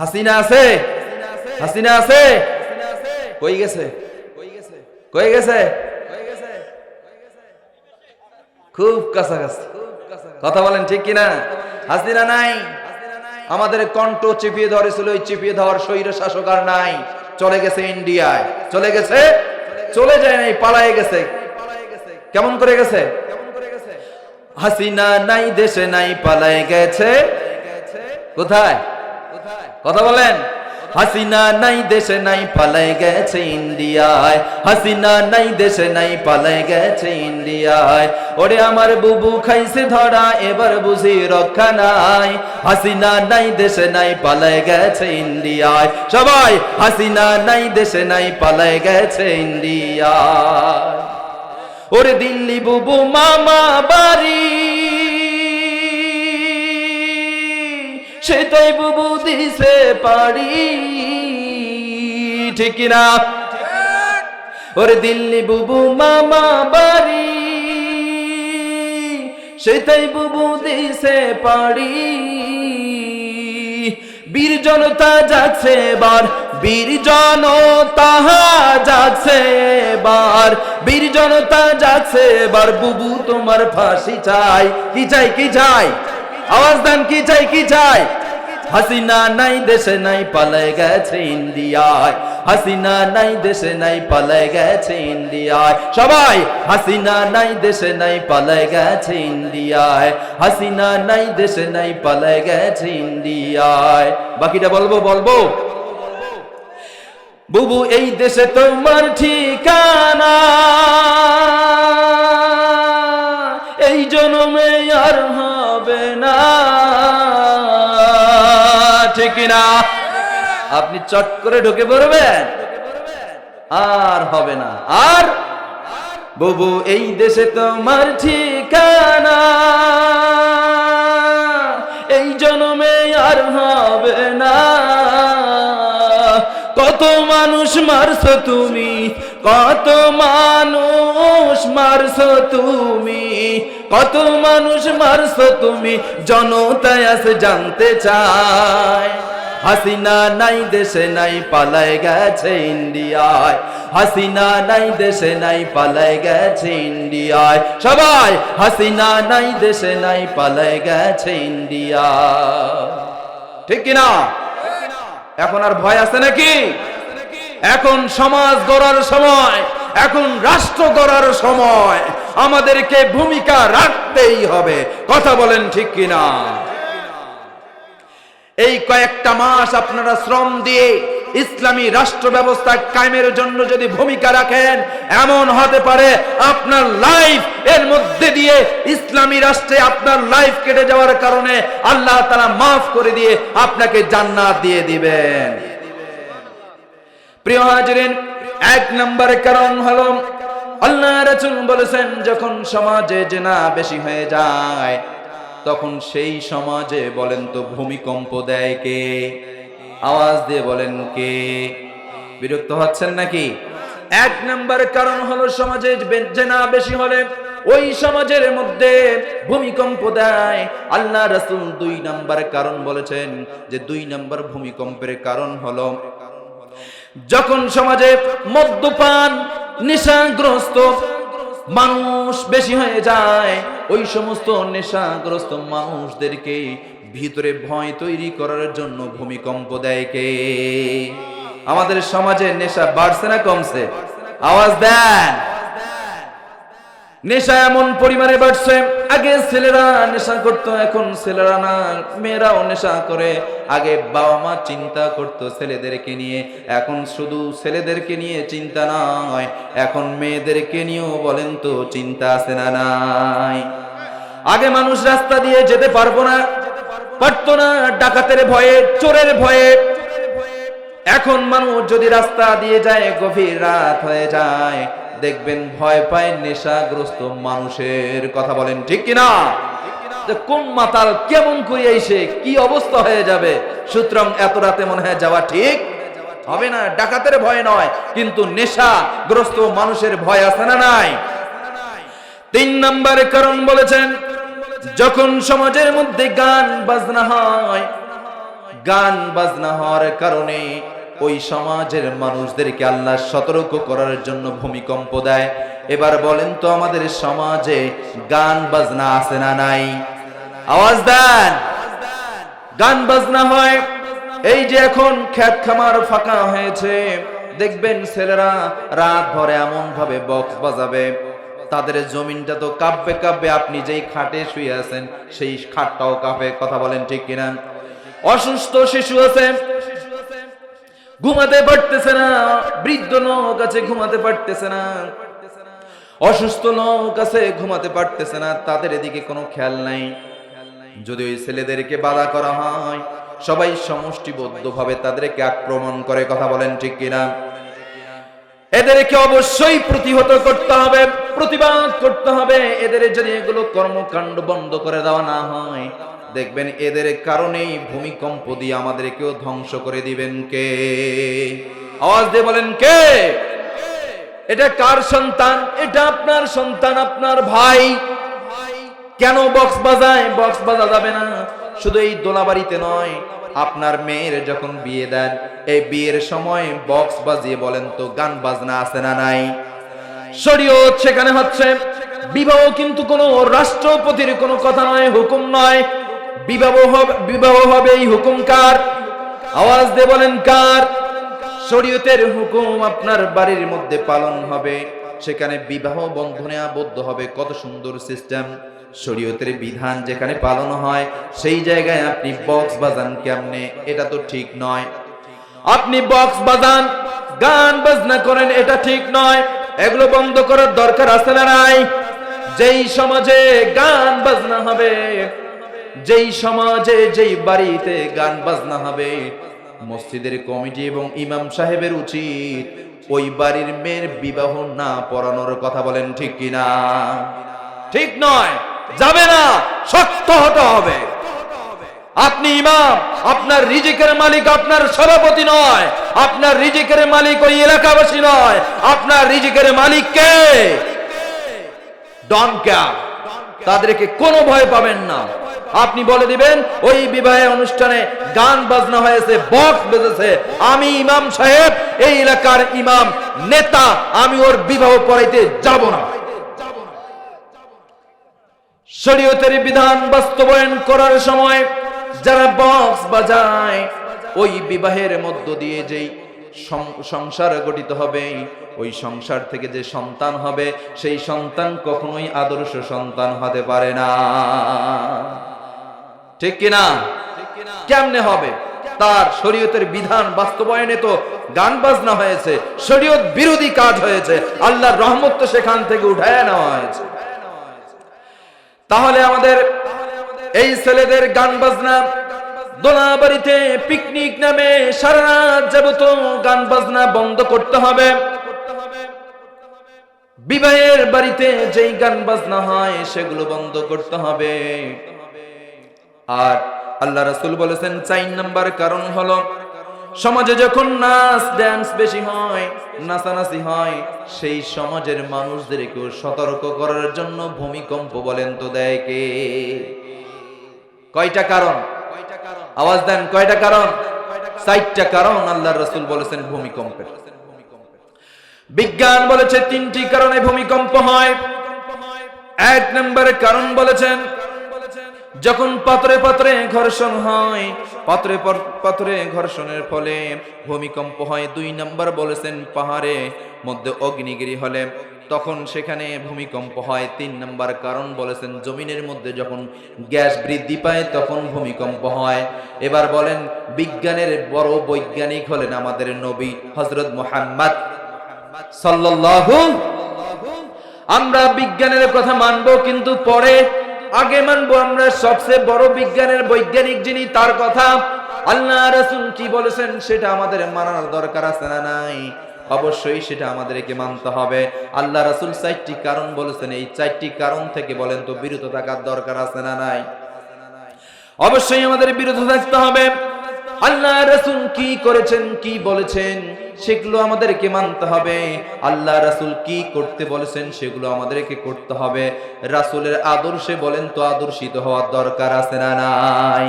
হাসিনা আছে? হাসিনা আছে? কই গেছে? কই গেছে? খুব কাছাকাছি। কথা বলেন ঠিক কিনা? হাসিনা নাই। আমাদের কণ্ঠ চিপিয়ে ধরেছিল ওই চিপিয়ে ধর স্বৈর শাসক আর নাই। চলে গেছে ইন্ডিয়ায়। চলে গেছে? চলে যায় নাই, পালায়ে গেছে। কেমন করে গেছে? হাসিনা নাই, দেশে নাই, পালায়ে গেছে। কোথায়? কথা বলেন। হাসিনা নাই, দেশে নাই পালায় গেছে ইন্ডিয়ায়। হাসিনা নাই, দেশে নাই পালায় গেছে ইন্ডিয়ায়। ওরে আমার বুবু খাইছে ধরা, এবার বুঝি রক্ষা নাই। হাসিনা নাই, দেশে নাই পালায় গেছে ইন্ডিয়ায়। সবাই, হাসিনা নাই, দেশে নাই পালায় গেছে ইন্ডিয়ায়। ওরে দিল্লি বুবু মামা বাড়ি। সেটাই বুবু দিছে পারি ঠিক না ওরে দিল্লি বুবু মামা বাড়ি। সেটাই বুবু দিছে পারি বীর জনতা যাচ্ছে বার বীর জনতা যাচ্ছে বার বীর জনতা যাচ্ছে বার বুবু তোমার ফাঁসি চাই। কি চাই কি চাই? আওয়াজ দেন, কি চাই কি চাই? হাসিনা নাই, দেশে নাই পালায় গেছে ইন্ডিয়ায়। হাসিনা নাই, দেশে নাই পালায় গেছে ইন্ডিয়ায়। সবাই, হাসিনা নাই, দেশে নাই পালায় গেছে ইন্ডিয়ায়। হাসিনা নাই, দেশে নাই পালায় গেছে ইন্ডিয়ায়। বাকিটা বলব বলব? বুবু, এই দেশে তোমার ঠিকানা। এই জন্মে আর হবে না। ঠিক না আপনি চট করে ঢুকে পড়বেন। আর হবে না। আর? বুবু, এই দেশে তোমার ঠিকানা। এই জন্মে আর হবে না। কত মানুষ মারছো তুমি? কত মানুষ মারছো তুমি? কত মানুষ মারছো তুমি? জনতায় আছে জানতে চায়। হাসিনা নাই, দেশে নাই পালায় গেছে ইন্ডিয়ায়। হাসিনা নাই, দেশে নাই পালায় গেছে ইন্ডিয়ায়। সবাই, হাসিনা নাই, দেশে নাই পালায় গেছে ইন্ডিয়া। ঠিক কিনা? এখন আর ভয় আছে নাকি? এখন সমাজ গড়ার সময়, এখন রাষ্ট্র গড়ার সময়, আমাদেরকে ভূমিকা রাখতেই হবে। কথা বলেন ঠিক কিনা? এই কয়েকটা মাস আপনারা শ্রম দিয়ে ইসলামী রাষ্ট্র ব্যবস্থা কায়েমের জন্য যদি ভূমিকা রাখেন, এমন হতে পারে আপনার লাইফ এর মধ্যে দিয়ে ইসলামী রাষ্ট্রে আপনার লাইফ কেটে যাওয়ার কারণে আল্লাহ তারা মাফ করে দিয়ে আপনাকে জান্নাত দিয়ে দিবেন। প্রিয় হাজরিন, এক নম্বর কারণ হলো, আল্লাহ রাসূল বলেছেন, যখন সমাজে জেনা বেশি হয়ে যায়, তখন সেই সমাজে বলেন তো ভূমিকম্প দেয় কে? আওয়াজ দিয়ে বলেন কে? বিরক্ত হচ্ছেন নাকি? এক নম্বর কারণ হলো সমাজে জেনা বেশি হলে ওই সমাজের মধ্যে ভূমিকম্প দেয়। আল্লাহ রাসূল দুই নাম্বার কারণ বলেছেন যে দুই নাম্বার ভূমিকম্পের কারণ হলো যখন সমাজে মদ্যপান, নেশাগ্রস্ত মানুষ বেশি হয়ে যায়, ওই সমস্ত নেশাগ্রস্ত মানুষদেরকে ভিতরে ভয় তৈরি করার জন্য ভূমিকম্প দেয় কে? আমাদের সমাজে নেশা বাড়ছে না কমছে? আওয়াজ দেন। নেশা এমন পরিমাণে বাড়ছে, আগে ছেলেরা নেশা করত, এখন ছেলেরা না, মেয়েরাও নেশা করে। আগে বাবা মা চিন্তা করত ছেলেদেরকে নিয়ে, এখন শুধু ছেলেদেরকে নিয়ে চিন্তা নয়, এখন মেয়েদেরকে নিয়েও বলেন তো, চিন্তা আছে না নাই? আগে মানুষ রাস্তা দিয়ে যেতে পারব না পারতো না ডাকাতের ভয়ে, চোরের ভয়ে। এখন মানুষ যদি রাস্তা দিয়ে যায়, গভীর রাত হয়ে যায়, দেখবেন ভয় পায় নেশাগ্রস্ত মানুষের কথা বলেন ঠিক কিনা? কোন মাতাল কেমন করে এসে কি অবস্থা হয়ে যাবে? সুতরাং এত রাতে মনে হয় যাওয়া ঠিক হবে না। ডাকাতের ভয় নয়, কিন্তু নেশাগ্রস্ত মানুষের ভয় আছে না নাই? তিন নম্বরের কারণ বলেছেন যখন সমাজের মধ্যে গান বাজনা হয়, গান বাজনা হওয়ার কারণে ওই সমাজের মানুষদেরকে আল্লাহ সতর্ক করার জন্য ভূমিকম্প দেয়। এবার বলেন তো আমাদের সমাজে গান বাজনা আছে না নাই? আওয়াজ দেন। গান বাজনা হয়। এই যে এখন খ্যাত খামার ফাঁকা হয়েছে, দেখবেন ছেলেরা রাত ভরে এমন ভাবে বক্স বাজাবে। তাদের জমিনটা তো কাঁপবে কাঁপবে আপনি যেই খাটে শুয়ে আছেন, সেই খাটটাও কাঁপে কথা বলেন ঠিক কিনা? অসুস্থ শিশু আছে, ঘুমাতে পারতেছে না, বৃদ্ধ লোক আছে, ঘুমাতে পারতেছে না। অসুস্থ লোক আছে, ঘুমাতে পারতেছে না, তাদের এদিকে কোনো খেয়াল নাই। যদি ওই ছেলেদেরকে বাধা করা হয়, সবাই সমষ্টিবদ্ধভাবে তাদেরকে আক্রমণ করে কথা বলেন ঠিক কিনা? এদেরকে অবশ্যই প্রতিহত করতে হবে। প্রতিবাদ করতে হবে। এদের যদি এগুলো কর্মকাণ্ড বন্ধ করে দেওয়া না হয়। দেখবেন এদের কারণেই ভূমিকম্প দিয়ে আমাদেরকেও ধ্বংস করে দিবেন কে? আওয়াজ দিয়ে বলেন কে? এটা কার সন্তান? এটা আপনার সন্তান, আপনার ভাই। কেন বক্স বাজায়? বক্স বাজা যাবে না। শুধু এই দোলাবাড়িতে নয়, আপনার মেয়ের যখন বিয়ে দেন, এই বিয়ের সময় বক্স বাজিয়ে বলেন তো, গান বাজনা আছে না নাই? শরীয়ত সেখানে হচ্ছে, বিবাহ কিন্তু কোনো রাষ্ট্রপতির কোনো কথা নয়, হুকুম নয়। বিবাহ হবে বিবাহ হবে এই হুকুম কার? আওয়াজ দিয়ে বলেন কার? শরীয়তের হুকুম আপনার বাড়ির মধ্যে পালন হবে, সেখানে বিবাহ বন্ধনে আবদ্ধ হবে। কত সুন্দর সিস্টেম। শরীয়তের বিধান যেখানে পালন হয়, সেই জায়গায় আপনি বক্স বাজান কেমনে? এটা তো ঠিক নয়। আপনি বক্স বাজান, গান বাজনা করেন, এটা ঠিক নয়। এগুলো বন্ধ করার দরকার আছে না নাই? যেই সমাজে গান বাজনা হবে, যেই সমাজে যেই বাড়িতে গান বাজনা হবে, মসজিদের কমিটি এবং ইমাম সাহেবের উচিত ওই বাড়ির মেয়ের বিবাহ না পড়ানোর কথা বলেন ঠিক কিনা? ঠিক নয়, যাবে না, শক্ত হতে হবে। আপনি ইমাম, আপনার রিজিকের মালিক আপনার সভাপতি নয়, আপনার রিজিকের মালিক ওই এলাকাবাসী নয়, আপনার রিজিকের মালিক কে? ডন ক্যাপ তাদেরকে কোনো ভয় পাবেন না। আপনি বলে দিবেন, ওই বিবাহের অনুষ্ঠানে গান বাজনা হয়েছে বক্স বেজেছে। আমি ইমাম সাহেব, এই এলাকার ইমাম নেতা, আমি ওর বিবাহ পড়াইতে যাব না। শরীয়তের বিধান বাস্তবায়ন করার সময় যারা বক্স বাজায়, ওই বিবাহের মধ্য দিয়ে যেই সংসার গঠিত হবে, ওই সংসার থেকে যে সন্তান হবে, সেই সন্তান কখনোই আদর্শ সন্তান হতে পারে না। ঠিক কিনা কেমনে হবে? তার শরীয়তের বিধান বাস্তবায়নে তো গান বাজনা হয়েছে, শরীয়ত বিরোধী কাজ হয়েছে, আল্লাহর রহমত তো সেখান থেকে উঠায় নেওয়া হয়েছে। তাহলে আমাদের এই ছেলেদের গান বাজনা, দোলাবাড়িতে পিকনিক নামে সারা রাত যাবত গান বাজনা বন্ধ করতে হবে। বিবাহের বাড়িতে যেই গান বাজনা হয়, সেগুলো বন্ধ করতে হবে। আর আল্লাহ রাসূল বলেছেন, চার নাম্বার কারণ হলো, সমাজে যখন নাচ ড্যান্স বেশি হয়, নাচানাচি হয়, সেই সমাজের মানুষদেরকেও সতর্ক করার জন্য ভূমিকম্প বলেন তো দেয় কে? কয়টা কারণ? আওয়াজ দেন, কয়টা কারণ? চারটা কারণ আল্লাহ রসুল বলেছেন ভূমিকম্পের। বিজ্ঞান বলেছে তিনটি কারণে ভূমিকম্প হয়। এক নম্বরের কারণ বলেছেন, যখন পাত্রে পাত্রে ঘর্ষণ হয় পাত্রে পাত্রে ঘর্ষণের ফলে ভূমিকম্প হয়। দুই নম্বর বলেছেন পাহাড়ে মধ্যে অগ্নিগিরি হলে তখন সেখানে ভূমিকম্প হয়। তিন নম্বর কারণ বলেছেন, জমিনের মধ্যে যখন গ্যাস বৃদ্ধি পায়, তখন ভূমিকম্প হয়। এবার বলেন, বিজ্ঞানের বড় বৈজ্ঞানিক হলেন আমাদের নবী হজরত মোহাম্মদ সাল্লাল্লাহু আমরা বিজ্ঞানের কথা মানবো, কিন্তু পরে আগে মানবো আমরা সবচেয়ে বড় বিজ্ঞানের বৈজ্ঞানিক যিনি, তার কথা আল্লাহ রাসূল কি বলেছেন, সেটা আমাদের মানার দরকার আছে না নাই? অবশ্যই সেটা আমাদেরকে মানতে হবে। আল্লাহ রাসূল চারটি কারণ বলেছেন, এই চারটি কারণ থেকে বলেন তো বিরত থাকার দরকার আছে না নাই? অবশ্যই আমাদের বিরত থাকতে হবে। আল্লাহ রাসূল কি করেছেন, কি বলেছেন, সেগুলো আমাদেরকে মানতে হবে। আল্লাহ রাসূল কি করতে বলেছেন, সেগুলো আমাদেরকে করতে হবে। রাসূলের আদর্শে বলেন তো আদর্শিত হওয়ার দরকার আছে না নাই?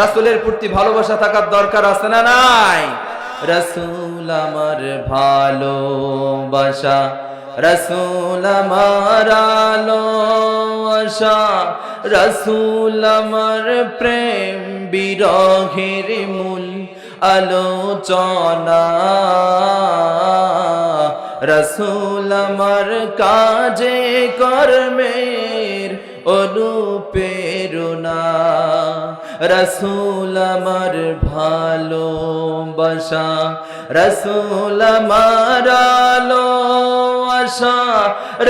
রাসূলের প্রতি ভালোবাসা থাকার দরকার আছে না নাই? রাসূল আমার ভালোবাসা, রাসূল আমার আলো আশা রাসূল আমার প্রেম বিরহের মূল আলোচনা। রসুল আমার কাজে কর্মের অনুপেরণা রসুল আমার ভালোবাসা, রসুল আমার আলো আশা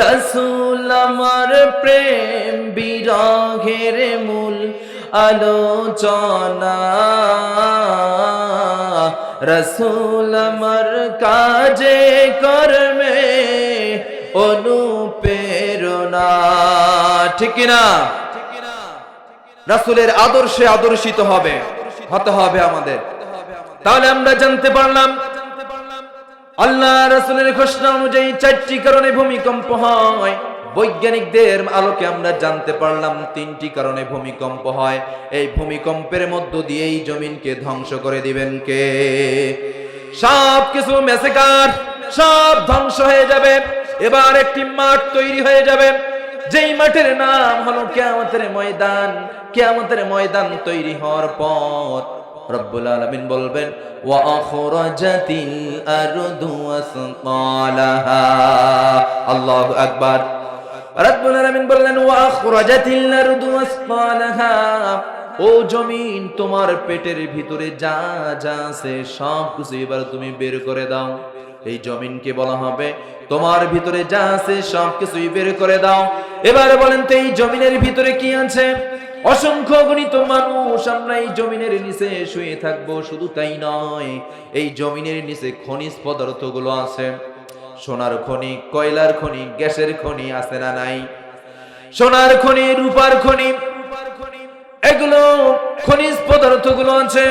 রসুল আমার প্রেম বিরহের মূল আলোচনা। রসুল আমার কাজে, কর্মে অনুপ্রেরণা। ঠিক না রাসূলের আদর্শে আদর্শিত হবে। হতে হবে আমাদের। তাহলে আমরা জানতে পারলাম, আল্লাহ রাসূলের ঘোষণা অনুযায়ী চারটি কারণে ভূমিকম্প হয়। বৈজ্ঞানিকদের আলোকে আমরা জানতে পারলাম তিনটি কারণে ভূমিকম্প হয়। এই ভূমিকম্পের মধ্য দিয়েই জমিনকে ধ্বংস করে দিবেন কে? সব কিছু মেসেকার, সব ধ্বংস হয়ে যাবে। এবার একটি মাঠ তৈরি হয়ে যাবে। যেই মাঠের নাম হলো কেয়ামতের ময়দান কেয়ামতের ময়দান তৈরি হওয়ার পর রব্বুল আলামিন বলবেন আল্লাহু আকবার। রব্বুল আলামিন বললেন ও জমিন, তোমার পেটের ভিতরে যা যা আছে সব কিছু এবার তুমি বের করে দাও। এই জমিনকে বলা হবে। তোমার ভিতরে যা আছে সব কিছুই বের করে দাও। এবারে বলেন তো, এই জমিনের ভিতরে কি আছে? অসংখ্য গণিত মানুষ, আমরা এই জমিনের নিচে শুয়ে থাকব, শুধু তাই নয়, এই জমিনের নিচে খনিজ পদার্থগুলো আছে। সোনার খনি, কয়লার খনি, গ্যাসের খনি আছে না নাই? সোনার খনি, রূপার খনি, এগুলো খনিজ পদার্থগুলো আছে।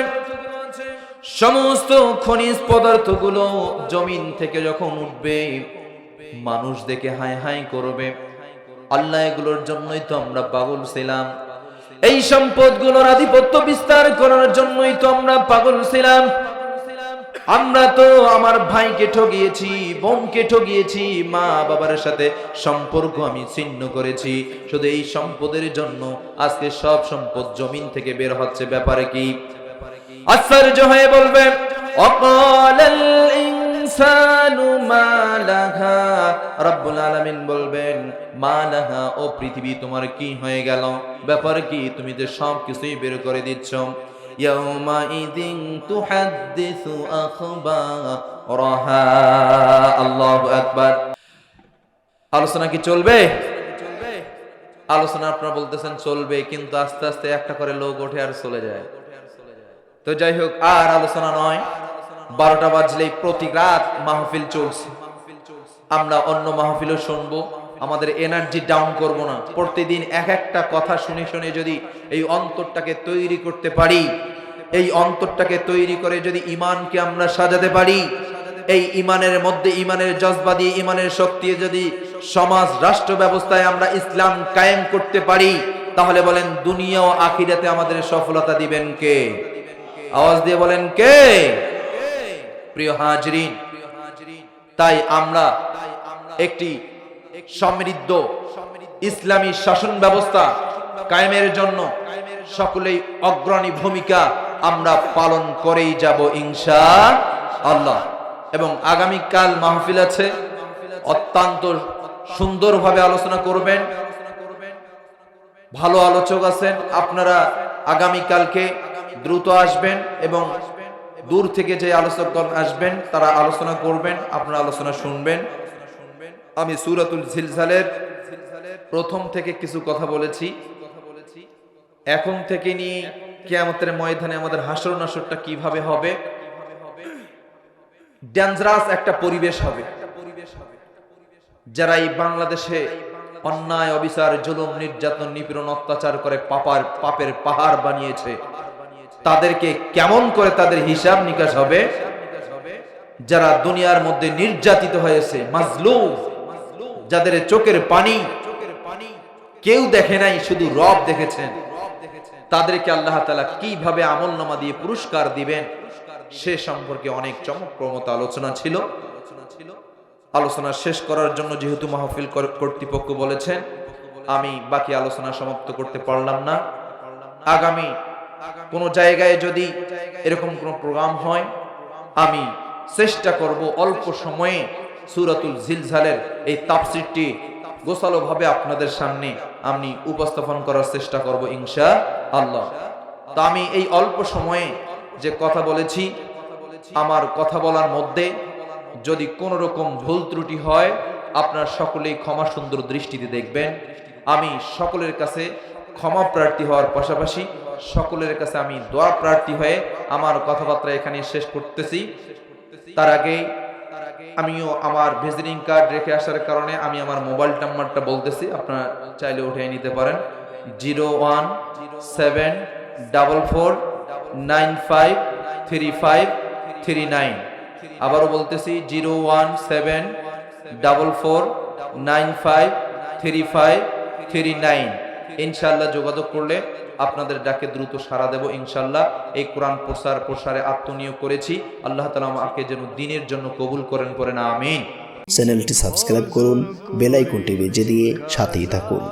সমস্ত খনিজ পদার্থগুলো জমিন থেকে যখন উঠবে, মানুষ দেখে হাই হাই করবে। আল্লাহ এগুলোর জন্যই তো আমরা পাগল ছিলাম। এই সম্পদগুলোর আধিপত্য বিস্তার করার জন্যই তো আমরা পাগল ছিলাম। আমরা তো আমার ভাইকে ঠগিয়েছি, বোনকে ঠগিয়েছি, মা বাবার সাথে সম্পর্ক আমি ছিন্ন করেছি। শুধু এই সম্পদের জন্য আজকে সব সম্পদ জমিন থেকে বের হচ্ছে। ব্যাপারে কি? আশ্চর্য হয়ে বলবে ইনসানু মা লাহা? রব্বুল আলামিন বলবেন, মা লাহা, ও পৃথিবী তোমার কি হয়ে গেল? ব্যাপার কি? তুমি যে সব কিছুই বের করে দিচ্ছ। আলোচনা কি চলবে? আলোচনা আপনারা বলতেছেন চলবে, কিন্তু আস্তে আস্তে একটা করে লোক ওঠে আর চলে যায়। তো যাই হোক, আর আলোচনা নয়। বারোটা বাজলেই প্রতি রাত মাহফিল চলছে। আমরা অন্য মাহফিলও শুনব। আমাদের এনার্জি ডাউন করব না। প্রতিদিন এক একটা কথা শুনে শুনে যদি এই অন্তরটাকে তৈরি করতে পারি, এই অন্তরটাকে তৈরি করে যদি ইমানকে আমরা সাজাতে পারি, এই ইমানের মধ্যে ইমানের জজবা দিয়ে ইমানের শক্তি যদি সমাজ, রাষ্ট্র ব্যবস্থায় আমরা ইসলাম কায়েম করতে পারি, তাহলে বলেন দুনিয়া ও আখিরাতে আমাদের সফলতা দিবেন কে? আওয়াজ দিয়ে বলেন, কে? প্রিয় হাজরিন, তাই আমরা একটি সমৃদ্ধ ইসলামী শাসন ব্যবস্থা কায়েমের জন্য সকলেই অগ্রণী ভূমিকা আমরা পালন করেই যাব ইনশা আল্লাহ। এবং আগামীকাল মাহফিল আছে, অত্যন্ত সুন্দরভাবে আলোচনা করবেন। ভালো আলোচক আছেন, আপনারা আগামীকালকে দ্রুত আসবেন এবং দূর থেকে যে আলোচকগণ আসবেন, তারা আলোচনা করবেন, আপনারা আলোচনা শুনবেন। আমি সুরাতুল ঝিলঝালের প্রথম থেকে কিছু কথা বলেছি। এখন থেকে নিয়ে কেয়ামতের ময়দানে আমাদের হাসর নাসরটা কীভাবে হবে? ডেঞ্জারাস একটা পরিবেশ হবে। যারা এই বাংলাদেশে অন্যায়, অবিচার, জুলুম, নির্যাতন, নিপীড়ন, অত্যাচার করে পাপার, পাপের পাহাড় বানিয়েছে তাদেরকে কেমন করে তাদের হিসাব নিকাশ হবে? যারা দুনিয়ার মধ্যে নির্যাতিত হয়েছে, মাজলুম, যাদের চোখের পানি কেউ দেখে নাই, শুধু রব দেখেছেন। তাদেরকে আল্লাহ তালা কীভাবে আমল নামা দিয়ে পুরস্কার দিবেন, সে সম্পর্কে অনেক চমকপ্রমত আলোচনা ছিল। আলোচনা শেষ করার জন্য যেহেতু মাহফিল কর- কর্তৃপক্ষ বলেছেন, আমি বাকি আলোচনা সমাপ্ত করতে পারলাম না। আগামী কোনো জায়গায় যদি এরকম কোনো প্রোগ্রাম হয়, আমি চেষ্টা করব অল্প সময়ে সুরাতুল জিলঝালের এই তাফসিরটি গোছালোভাবে আপনাদের সামনে আমি উপস্থাপন করার চেষ্টা করব ইনশা আল্লাহ তা আমি এই অল্প সময়ে যে কথা বলেছি, আমার কথা বলার মধ্যে যদি কোনো রকম ভুল ত্রুটি হয়, আপনার সকলেই ক্ষমা সুন্দর দৃষ্টিতে দেখবেন। আমি সকলের কাছে ক্ষমা প্রার্থী হওয়ার পাশাপাশি সকলের কাছে আমি দোয়া প্রার্থী হয়ে আমার কথাবার্তা এখানে শেষ করতেছি। তার আগে আমিও আমার ভিজিটিং কার্ড রেখে আসার কারণে আমি আমার মোবাইল নাম্বারটা বলতেছি, আপনারা চাইলে উঠে নিতে পারেন। Zero one seven double four nine five three five three nine. আবারও বলতেছি, zero one seven double four nine five three five three nine. ইনশাল্লাহ যোগাযোগ করলে আপনাদের ডাকে দ্রুত সাড়া দেব ইনশাল্লাহ এই কোরআন প্রসার প্রসারে আত্মনিয়োগ করেছি। আল্লাহ তালা আমাকে যেন দিনের জন্য কবুল করেন পরে না আমিন চ্যানেলটি সাবস্ক্রাইব করুন বেল টিভি দিয়ে সাথেই থাকুন।